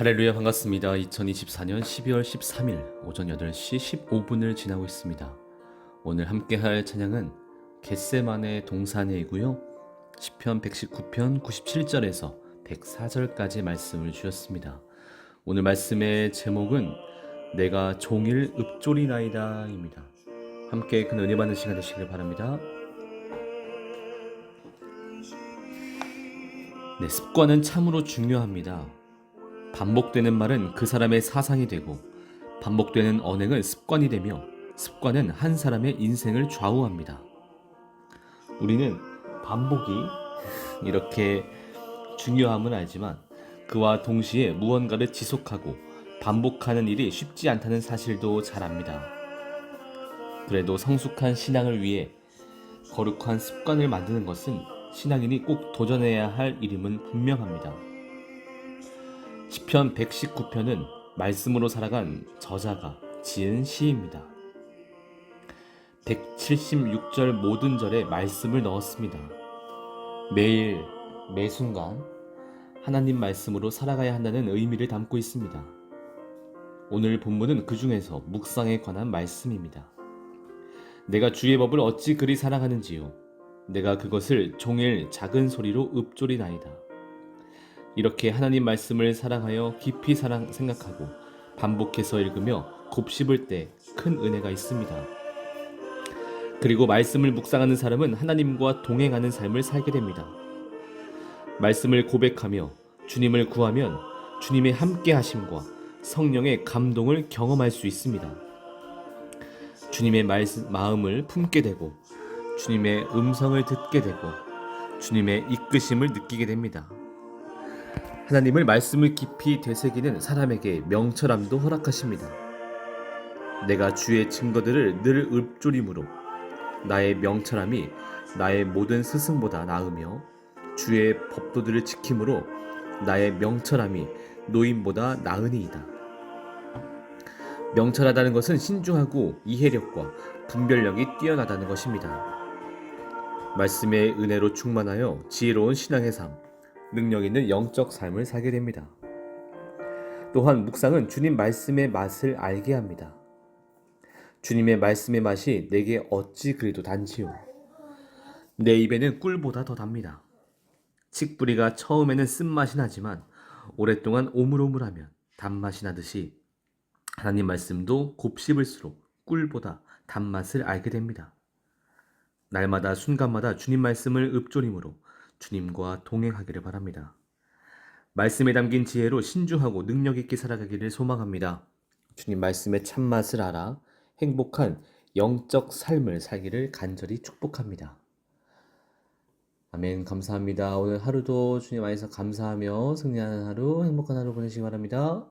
할렐루야 반갑습니다. 2024년 12월 13일 오전 8시 15분을 지나고 있습니다. 오늘 함께 할 찬양은 겟세만의 동산이고요. 시편 119편 97절에서 104절까지 말씀을 주셨습니다. 오늘 말씀의 제목은 내가 종일 읍조리나이다입니다. 함께 그 은혜 받는 시간 되시길 바랍니다. 네, 습관은 참으로 중요합니다. 반복되는 말은 그 사람의 사상이 되고 반복되는 언행은 습관이 되며 습관은 한 사람의 인생을 좌우합니다. 우리는 반복이 이렇게 중요함은 알지만 그와 동시에 무언가를 지속하고 반복하는 일이 쉽지 않다는 사실도 잘 압니다. 그래도 성숙한 신앙을 위해 거룩한 습관을 만드는 것은 신앙인이 꼭 도전해야 할 일임은 분명합니다. 시편 119편은 말씀으로 살아간 저자가 지은 시입니다. 176절 모든 절에 말씀을 넣었습니다. 매일 매 순간 하나님 말씀으로 살아가야 한다는 의미를 담고 있습니다. 오늘 본문은 그 중에서 묵상에 관한 말씀입니다. 내가 주의 법을 어찌 그리 사랑하는지요. 내가 그것을 종일 작은 소리로 읊조리나이다. 이렇게 하나님 말씀을 사랑하여 깊이 사랑 생각하고 반복해서 읽으며 곱씹을 때 큰 은혜가 있습니다. 그리고 말씀을 묵상하는 사람은 하나님과 동행하는 삶을 살게 됩니다. 말씀을 고백하며 주님을 구하면 주님의 함께 하심과 성령의 감동을 경험할 수 있습니다. 주님의 말씀, 마음을 품게 되고 주님의 음성을 듣게 되고 주님의 이끄심을 느끼게 됩니다. 하나님을 말씀을 깊이 되새기는 사람에게 명철함도 허락하십니다. 내가 주의 증거들을 늘 읊조림으로 나의 명철함이 나의 모든 스승보다 나으며 주의 법도들을 지킴으로 나의 명철함이 노인보다 나으니이다. 명철하다는 것은 신중하고 이해력과 분별력이 뛰어나다는 것입니다. 말씀의 은혜로 충만하여 지혜로운 신앙의 삶, 능력 있는 영적 삶을 살게 됩니다. 또한 묵상은 주님 말씀의 맛을 알게 합니다. 주님의 말씀의 맛이 내게 어찌 그리도 단지요. 내 입에는 꿀보다 더 답니다. 칡뿌리가 처음에는 쓴맛이 나지만 오랫동안 오물오물하면 단맛이 나듯이 하나님 말씀도 곱씹을수록 꿀보다 단맛을 알게 됩니다. 날마다 순간마다 주님 말씀을 읊조림으로 주님과 동행하기를 바랍니다. 말씀에 담긴 지혜로 신중하고 능력 있게 살아가기를 소망합니다. 주님 말씀의 참맛을 알아 행복한 영적 삶을 살기를 간절히 축복합니다. 아멘. 감사합니다. 오늘 하루도 주님 안에서 감사하며 승리하는 하루, 행복한 하루 보내시기 바랍니다.